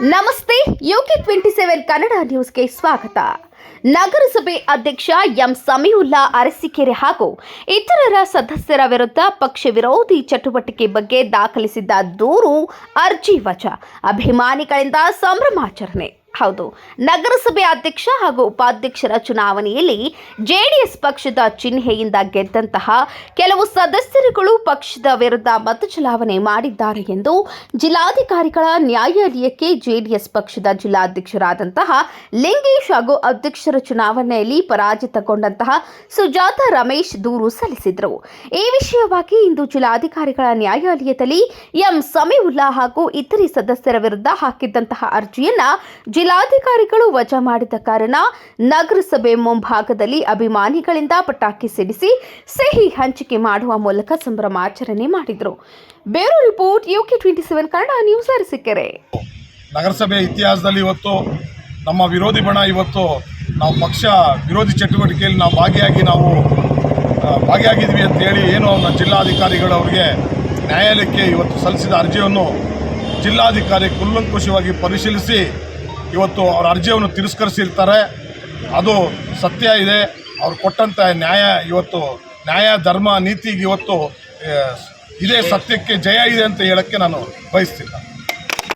ನಮಸ್ತೆ UK twenty seven Kannada ನ್ಯೂಸ್ಗೆ ಸ್ವಾಗತ. ನಗರಸಭೆ ಅಧ್ಯಕ್ಷ ಎಂ ಸಮೀವುಲ್ಲಾ ಅರಸಿಕೆರೆ ಹಾಗೂ ಇತರರ ಸದಸ್ಯರ ವಿರುದ್ಧ ಪಕ್ಷ ವಿರೋಧಿ ಚಟುವಟಿಕೆ ಬಗ್ಗೆ ದಾಖಲಿಸಿದ್ದ ದೂರು ಅರ್ಜಿ ವಜಾ. ಅಭಿಮಾನಿಗಳಿಂದ ಸಂಭ್ರಮಾಚರಣೆ. ಹೌದು. ನಗರಸಭೆ ಅಧ್ಯಕ್ಷ ಹಾಗೂ ಉಪಾಧ್ಯಕ್ಷರ ಚುನಾವಣೆಯಲ್ಲಿ ಜೆಡಿಎಸ್ ಪಕ್ಷದ ಚಿಹ್ನೆಯಿಂದ ಗೆದ್ದಂತಹ ಕೆಲವು ಸದಸ್ಯರುಗಳು ಪಕ್ಷದ ವಿರುದ್ಧ ಮತ ಚಲಾವಣೆ ಮಾಡಿದ್ದಾರೆ ಎಂದು ಜಿಲ್ಲಾಧಿಕಾರಿಗಳ ನ್ಯಾಯಾಲಯಕ್ಕೆ ಜೆಡಿಎಸ್ ಪಕ್ಷದ ಜಿಲ್ಲಾಧ್ಯಕ್ಷರಾದಂತಹ ಲಿಂಗೇಶ್ ಹಾಗೂ ಅಧ್ಯಕ್ಷರ ಚುನಾವಣೆಯಲ್ಲಿ ಪರಾಜಿತಗೊಂಡಂತಹ ಸುಜಾತ ರಮೇಶ್ ದೂರು ಸಲ್ಲಿಸಿದರು. ಈ ವಿಷಯವಾಗಿ ಇಂದು ಜಿಲ್ಲಾಧಿಕಾರಿಗಳ ನ್ಯಾಯಾಲಯದಲ್ಲಿ ಎಂ ಸಮೀವುಲ್ಲಾ ಹಾಗೂ ಇತರೆ ಸದಸ್ಯರ ವಿರುದ್ಧ ಹಾಕಿದ್ದಂತಹ ಅರ್ಜಿಯನ್ನ ಜಿಲ್ಲಾಧಿಕಾರಿಗಳು ವಜಾ ಮಾಡಿದ ಕಾರಣ ನಗರಸಭೆ ಮುಂಭಾಗದಲ್ಲಿ ಅಭಿಮಾನಿಗಳಿಂದ ಪಟಾಕಿ ಸಿಡಿಸಿ ಸಿಹಿ ಹಂಚಿಕೆ ಮಾಡುವ ಮೂಲಕ ಸಂಭ್ರಮಾಚರಣೆ ಮಾಡಿದರು. ಬೇರೋ report, UK twenty seven Kannada news Arsikere. ನಗರಸಭೆ ಇತಿಹಾಸದಲ್ಲಿ ಇವತ್ತು, ನಮ್ಮ ವಿರೋಧಿ ಬಣ ಇವತ್ತು, ನಾವು ಪಕ್ಷ ವಿರೋಧಿ ಚಟುವಟಿಕೆಯಲ್ಲಿ ನಾವು ಭಾಗಿಯಾಗಿ ನಾವು ಭಾಗಿಯಾಗಿದ್ವಿ ಅಂತ ಹೇಳಿ ಏನು ನಮ್ಮ ಜಿಲ್ಲಾಧಿಕಾರಿಗಳು ಅವರಿಗೆ ನ್ಯಾಯಾಲಯಕ್ಕೆ ಇವತ್ತು ಸಲ್ಲಿಸಿದ ಅರ್ಜಿಯನ್ನು ಜಿಲ್ಲಾಧಿಕಾರಿ ಕುಲ್ಲಂಕುಷವಾಗಿ ಪರಿಶೀಲಿಸಿ ಇವತ್ತು ಅವರ ಅರ್ಜಿಯನ್ನು ತಿರಸ್ಕರಿಸಿರ್ತಾರೆ. ಅದು ಸತ್ಯ ಇದೆ. ಅವ್ರು ಕೊಟ್ಟಂಥ ನ್ಯಾಯ ಇವತ್ತು, ನ್ಯಾಯ, ಧರ್ಮ, ನೀತಿಗೆ ಇವತ್ತು ಇದೇ ಸತ್ಯಕ್ಕೆ ಜಯ ಇದೆ ಅಂತ ಹೇಳೋಕ್ಕೆ ನಾನು ಬಯಸ್ತಿಲ್ಲ.